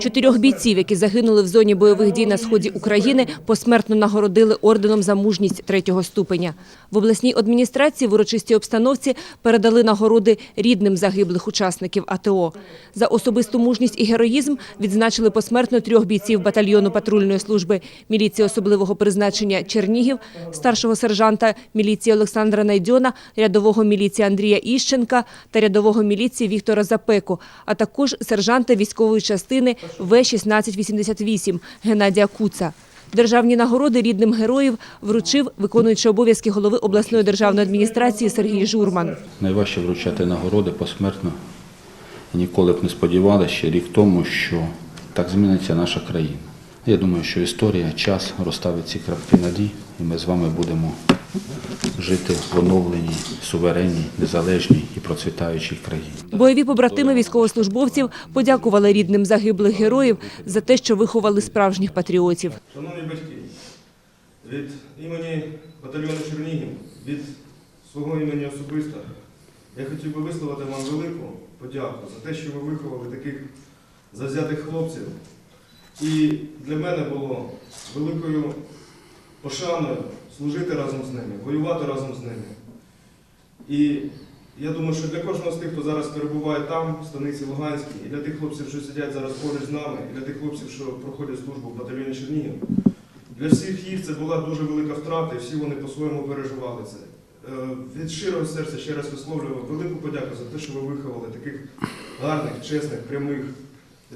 Чотирьох бійців, які загинули в зоні бойових дій на сході України, посмертно нагородили орденом за мужність третього ступеня. В обласній адміністрації в урочистій обстановці передали нагороди рідним загиблих учасників АТО. За особисту мужність і героїзм відзначили посмертно трьох бійців батальйону патрульної служби міліції особливого призначення Чернігів, старшого сержанта міліції Олександра Найдьона, рядового міліції Андрія Іщенка та рядового міліції Віктора Запеку, а також сержанта військової частини В-1688 Геннадія Куца. Державні нагороди рідним героїв вручив виконуючий обов'язки голови обласної державної адміністрації Сергій Журман. Найважче вручати нагороди посмертно. Ніколи б не сподівалися ще рік тому, що так зміниться наша країна. Я думаю, що історія, час розставить ці крапки над «і», і ми з вами будемо жити в оновленій, суверенній, незалежній і процвітаючій країні. Бойові побратими військовослужбовців подякували рідним загиблих героїв за те, що виховали справжніх патріотів. Шановні батьки, від імені батальйону Чернігів, від свого імені особисто, я хотів би висловити вам велику подяку за те, що ви виховали таких завзятих хлопців. І для мене було великою пошаною служити разом з ними, воювати разом з ними. І я думаю, що для кожного з тих, хто зараз перебуває там, в станиці Луганській, і для тих хлопців, що сидять зараз поруч з нами, і для тих хлопців, що проходять службу в батальйоні Чернігів, для всіх їх це була дуже велика втрата, і всі вони по-своєму переживали це. Е, Від щирого серця ще раз висловлюю велику подяку за те, що ви виховали таких гарних, чесних, прямих,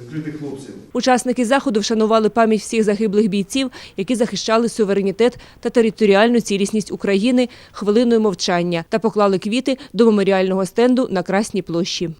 відкритих хлопців. Учасники заходу вшанували пам'ять всіх загиблих бійців, які захищали суверенітет та територіальну цілісність України хвилиною мовчання та поклали квіти до меморіального стенду на Красній площі.